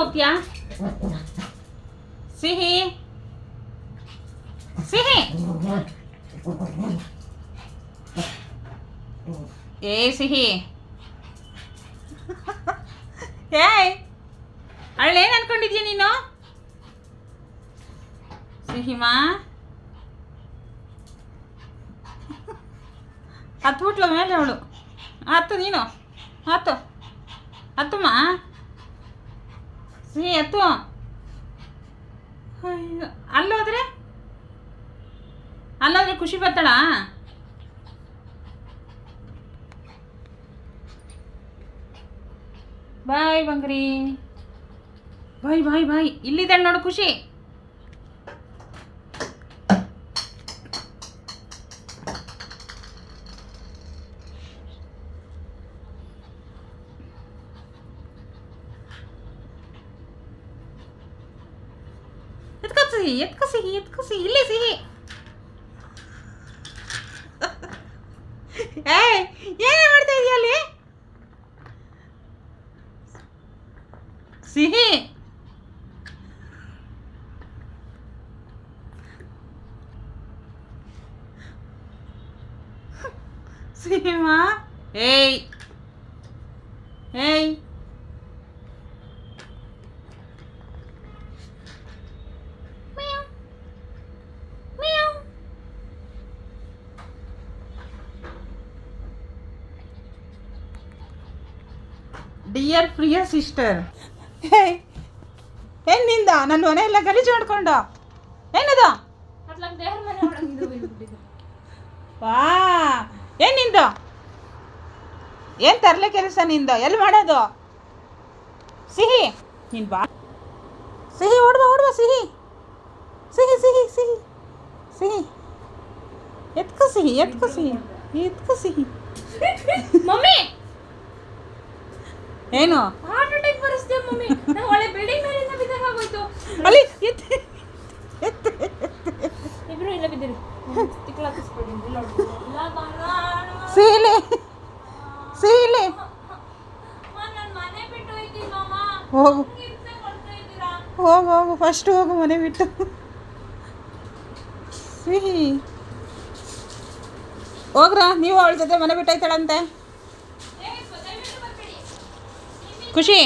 ಹೋಗ್ತೀಯಾ ಸಿಹಿ. ಸಿಹಿ. ಏ, ಸಿಹಿ. ಏಯ್ ಅಳ್ಳೇನು ಅನ್ಕೊಂಡಿದ್ಯ ನೀನು? ಸಿಹಿಮಾ? ಹತ್ಬಿಟ್ಲು ಮೇಲೆ ಅವಳು. ಹತ್ತು ನೀನು. ಹತ್ತು ಹತ್ತಮ್ಮ ಸಿಹಿ ಎತ್ತು ಅಲ್ಲೋದ್ರೆ? ಅಲ್ಲೋದ್ರೆ ಖುಷಿ ಬರ್ತಾಳ ಬಾಯ್ ಬಂಗ್ರಿ. ಬಾಯ್ ಬಾಯ್ ಬಾಯ್ ಇಲ್ಲಿದ್ದಾಳೆ ನೋಡು ಖುಷಿ. ಎತ್ಕೋ ಸಿಹಿ ಎತ್ಕೋ ಸಿಹಿ ಎತ್ಕೋ ಸಿಹಿ ಇಲ್ಲೇ ಸಿಹಿ ಏಯ್ ಏನೇ ಮಾಡ್ತಾ ಇದೀಯ ಅಲ್ಲಿ ಸಿಹಿ ಸಿಹಿಮಾ ಏಯ್ ಏಯ್ ಡಿಯರ್ ಪ್ರಿಯ ಸಿಸ್ಟರ್ ಏನಿಂದ ನಿಂದ ನನ್ನ ಮನೆ ಎಲ್ಲ ಗಲೀಜು ಮಾಡ್ಕೊಂಡ? ಏನದ ವಾ ಏನ್ ನಿಂದು ಏನ್ ತರ್ಲೆ ಕೆಲಸ ನಿಂದ? ಎಲ್ಲಿ ಮಾಡೋದು? ಸಿಹಿ, ನಿನ್ ಬಾ. ಸಿಹಿ, ಓಡ್ಬ ಓಡ್ಬ, ಸಿಹಿ. ಸಿಹಿ ಸಿಹಿ ಸಿಹಿ. ಸಿಹಿ. ಎತ್ಕೋ ಸಿಹಿ ಎತ್ಕೋ ಸಿಹಿ. ಎತ್ಕ ಸಿಹಿ. ಏನು? ಹಾರ್ಟ್ ಅಟ್ಯಾಕ್ ಬರಿಸ್ದೆ ಮಮ್ಮಿ. ಒಳ್ಳೆ ಬಿಲ್ಡಿಂಗ್ ಮೇಲಿಂದ ಬಿದ್ದಾಗ ಆಗೋಯ್ತು. ಅಲ್ಲಿ ಇಬ್ರು ಇಲ್ಲ ಬಿದ್ದಿರಿ. ಹೋಯ್ತೀನಿ ಮಾಮ. ಹೋಗು. ಹೋಗು ಹೋಗು ಫಸ್ಟ್ ಹೋಗು ಮನೆ ಬಿಟ್ಟು. ಸಿಹಿ ಹೋಗ್ರ ನೀವು ಅವಳ ಜೊತೆ ಮನೆ ಬಿಟ್ಟಾಯ್ತಾಳಂತೆ ಖುಷಿ.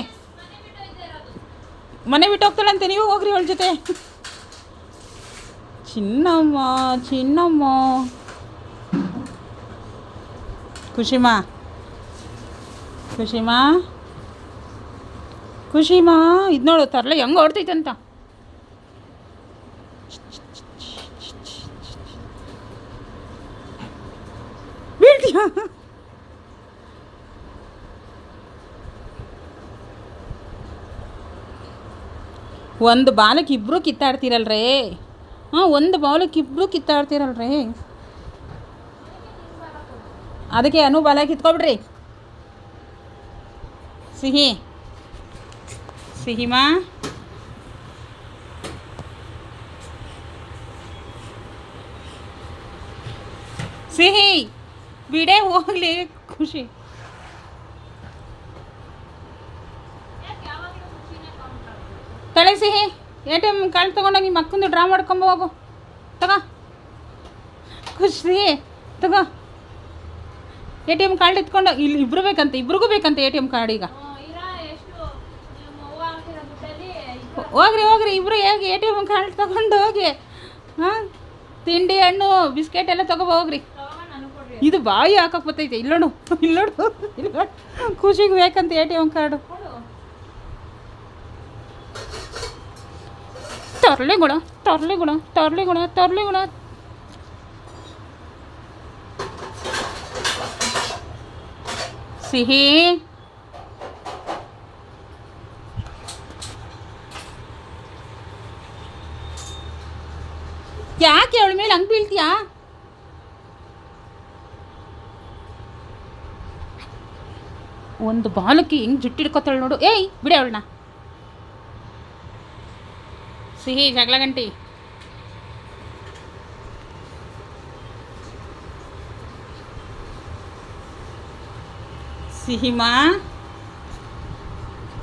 ಮನೆ ಬಿಟ್ಟು ಹೋಗ್ತಾಳಂತೆ ನೀವು ಹೋಗ್ರಿ ಅವಳ ಜೊತೆ. ಚಿನ್ನಮ್ಮ ಚಿನ್ನಮ್ಮ. ಖುಷಿಮ್ಮ. ಖುಷಿಮ್ಮ. ಖುಷಿಮ್ಮ. ಇದು ನೋಡು, ತರಲೆ ಹೆಂಗೆ ಓಡ್ತೈತಂತ ಬೀಳ್ತೀಯ? ಒಂದು ಬಾಲಕ್ಕೆ ಇಬ್ಬರು ಕಿತ್ತಾಡ್ತೀರಲ್ರೇ? ಹಾಂ, ಒಂದು ಬಾಲಕ್ಕೆ ಇಬ್ಬರು ಕಿತ್ತಾಡ್ತೀರಲ್ರೇ? ಅದಕ್ಕೆ ಅನು ಬಾಲ ಕಿತ್ಕೊಬಿಡ್ರಿ. ಸಿಹಿ. ಸಿಹಿಮಾ? ಸಿಹಿ, ಬಿಡೆ ಹೋಗ್ಲಿ, ಖುಷಿ. ತಳೆ ಸಿಹಿ ಎ ಟಿ ಎಂ ಕಾರ್ಡ್ ತೊಗೊಂಡೋಗಿ ನಿಮ್ಮ ಅಕ್ಕಂದು ಡ್ರಾ ಮಾಡ್ಕೊಂಬ ಹೋಗು. ತಗೋ. ಖುಷಿ. ತಗೋ. ಎ ಟಿ ಎಂ ಕಾರ್ಡ್ ಇಟ್ಕೊಂಡು ಇಲ್ಲಿ ಇಬ್ರು ಬೇಕಂತೆ ಇಬ್ರಿಗೂ ಬೇಕಂತೆ ಎ ಟಿ ಎಂ ಕಾರ್ಡ್ ಈಗ. ಹೋಗ್ರಿ ಹೋಗ್ರಿ ಇಬ್ರು ಹೇಗೆ ಎ ಟಿ ಎಂ ಕಾರ್ಡ್ ತಗೊಂಡು ಹೋಗಿ. ಹಾಂ? ತಿಂಡಿ ಹಣ್ಣು ಬಿಸ್ಕೆಟ್ ಎಲ್ಲ ತಗೋ ಹೋಗ್ರಿ. ಇದು ಬಾಯಿ ಹಾಕಕ್ಕೆ ಬರ್ತೈತೆ. ಇಲ್ಲೋಡು ಇಲ್ಲೋಡು ಇಲ್ಲೋಡು. ಖುಷಿಗೆ ಬೇಕಂತ ಎ ಟಿ ಎಂ ಕಾರ್ಡು. ಕೊಡು ತರ್ಲೆಗುಣ ತರ್ಲೆಗುಣ ತರ್ಲೆಗುಣ ತರ್ಲೆಗುಣ. ಸಿಹಿ. ಯಾಕೆ ಅವಳ ಮೇಲೆ ಹಂಗೆ ಬೀಳ್ತೀಯಾ? ಒಂದು ಬಾಲಕಿ ಹೆಂಗೆ ಜುಟ್ಟಿಡ್ಕೊತಾಳೆ ನೋಡು. ಏಯ್, ಬಿಡಿ ಅವಳನ್ನ. ಸಿಹಿ ಜಗಳ ಗಂಟಿ ಸಿಹಿಮಾ